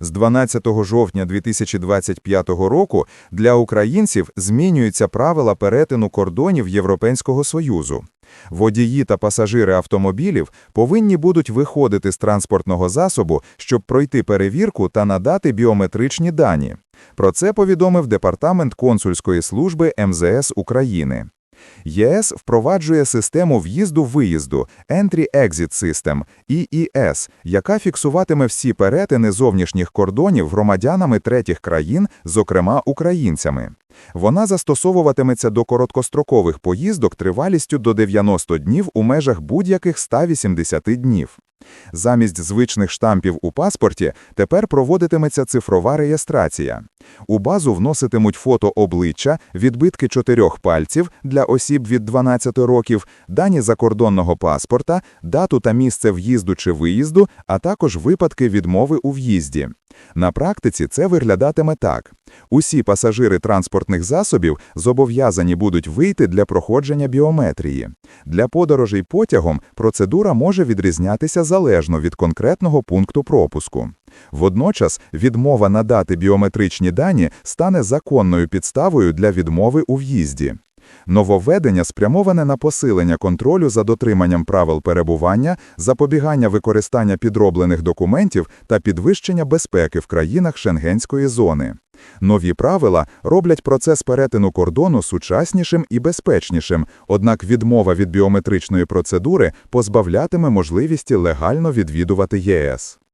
З 12 жовтня 2025 року для українців змінюються правила перетину кордонів Європейського Союзу. Водії та пасажири автомобілів повинні будуть виходити з транспортного засобу, щоб пройти перевірку та надати біометричні дані. Про це повідомив Департамент консульської служби МЗС України. ЄС впроваджує систему в'їзду-виїзду Entry-Exit System EES, яка фіксуватиме всі перетини зовнішніх кордонів громадянами третіх країн, зокрема українцями. Вона застосовуватиметься до короткострокових поїздок тривалістю до 90 днів у межах будь-яких 180 днів. Замість звичних штампів у паспорті тепер проводитиметься цифрова реєстрація. У базу вноситимуть фото обличчя, відбитки чотирьох пальців для осіб від 12 років, дані закордонного паспорта, дату та місце в'їзду чи виїзду, а також випадки відмови у в'їзді. На практиці це виглядатиме так. Усі пасажири транспортних засобів зобов'язані будуть вийти для проходження біометрії. Для подорожей потягом процедура може відрізнятися залежно від конкретного пункту пропуску. Водночас відмова надати біометричні дані стане законною підставою для відмови у в'їзді. Нововведення спрямоване на посилення контролю за дотриманням правил перебування, запобігання використання підроблених документів та підвищення безпеки в країнах Шенгенської зони. Нові правила роблять процес перетину кордону сучаснішим і безпечнішим, однак відмова від біометричної процедури позбавлятиме можливості легально відвідувати ЄС.